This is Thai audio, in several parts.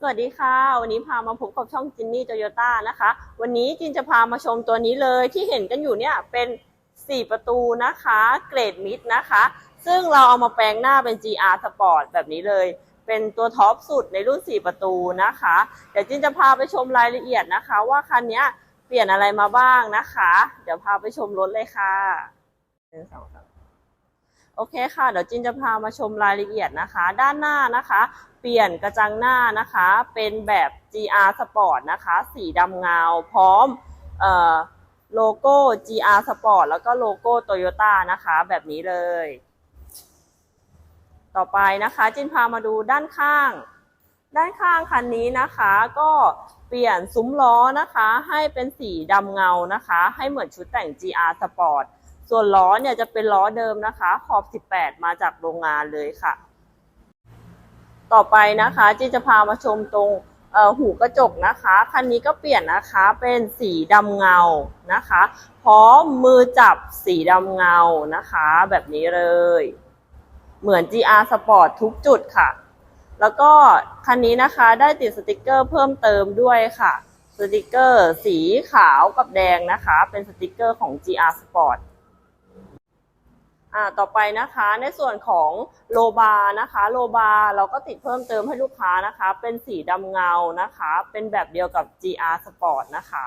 สวัสดีค่ะ วันนี้พามาพบกับช่องจินนี่โตโยต้านะคะ วันนี้จินจะพามาชมตัวนี้เลยที่เห็นกันอยู่เนี่ยเป็น 4 ประตูนะคะ เกรดมิดนะคะ ซึ่งเราเอามาแปลงหน้าเป็น GR Sport แบบนี้เลย เป็นตัวท็อปสุดในรุ่น 4 ประตูนะคะ เดี๋ยวจินจะพาไปชมรายละเอียดนะคะ ว่าคันนี้เปลี่ยนอะไรมาบ้างนะคะ เดี๋ยวพาไปชมรถเลยค่ะหนึ่งสองสาม โอเคค่ะ เดี๋ยวจินจะพามาชมรายละเอียดนะคะ ด้านหน้านะคะ เปลี่ยนกระจังหน้านะคะ เป็นแบบ GR Sport นะคะ สีดำเงา พร้อมเอ่อโลโก้ GR Sport แล้วก็โลโก้ Toyota นะคะ แบบนี้เลย ต่อไปนะคะ จินพามาดูด้านข้าง ด้านข้างคันนี้นะคะ ก็เปลี่ยนซุ้มล้อนะคะ ให้เป็นสีดำเงานะคะ ให้เหมือนชุดแต่ง GR Sport ส่วนล้อเนี่ยจะเป็นล้อเดิมนะคะ ขอบ 18 มาจากโรงงานเลยค่ะ ต่อไปนะคะจีจะพามาชมตรงหูกระจกนะคะ คันนี้ก็เปลี่ยนนะคะเป็นสีดำเงานะคะ พร้อมมือจับสีดำเงานะคะ แบบนี้เลย เหมือน GR Sport ทุกจุดค่ะ แล้วก็คันนี้นะคะได้ติดสติกเกอร์เพิ่มเติมด้วยค่ะ สติกเกอร์สีขาวกับแดงนะคะ เป็นสติกเกอร์ของ GR Sport อ่าต่อไปนะคะในส่วนของโลบานะคะ โลบาเราก็ติดเพิ่มเติมให้ลูกค้านะคะ เป็นสีดำเงานะคะ เป็นแบบเดียวกับ GR Sport นะคะ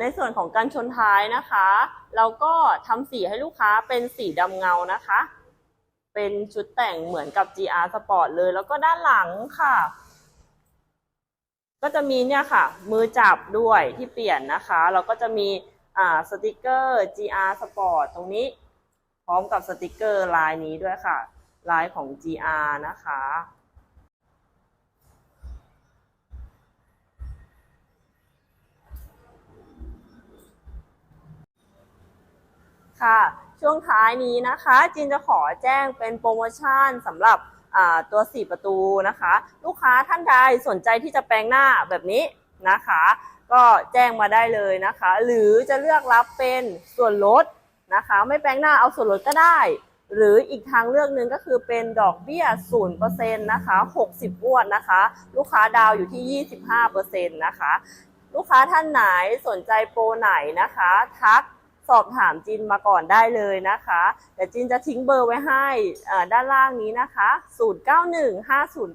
ในส่วนของการชนท้ายนะคะ เราก็ทำสีให้ลูกค้าเป็นสีดำเงานะคะ เป็นชุดแต่งเหมือนกับ GR Sport เลย แล้วก็ด้านหลังค่ะ ก็จะมีเนี่ยค่ะ มือจับด้วยที่เปลี่ยนนะคะ เราก็จะมีอ่าสติกเกอร์ GR Sport ตรงนี้ พร้อมกับสติกเกอร์ลายนี้ด้วยค่ะ ลายของ GR นะคะค่ะช่วงท้ายนี้นะคะจินจะขอแจ้งเป็นโปรโมชั่นสำหรับ ตัว 4 ประตูนะคะ ลูกค้าท่านใดสนใจที่จะแปลงหน้าแบบนี้นะคะ ก็แจ้งมาได้เลยนะคะ หรือจะเลือกรับเป็นส่วนลดนะคะ ไม่แปลงหน้าเอาส่วนลดก็ได้ หรืออีกทางเลือกหนึ่งก็คือเป็นดอกเบี้ย0%นะคะ60งวดนะคะ ลูกค้าดาวอยู่ที่ 25%นะคะ ลูกค้าท่านไหนสนใจโปรไหนนะคะ ทัก สอบถามจินมาก่อนได้เลยนะคะเดี๋ยวจินจะทิ้งเบอร์ไว้ให้ด้านล่างนี้นะคะ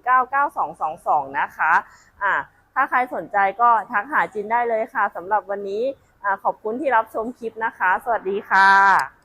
0915099222 นะคะอ่าถ้าใครสนใจก็ทักหาจินได้เลยค่ะสำหรับวันนี้อขอบคุณที่รับชมคลิปนะคะ สวัสดีค่ะ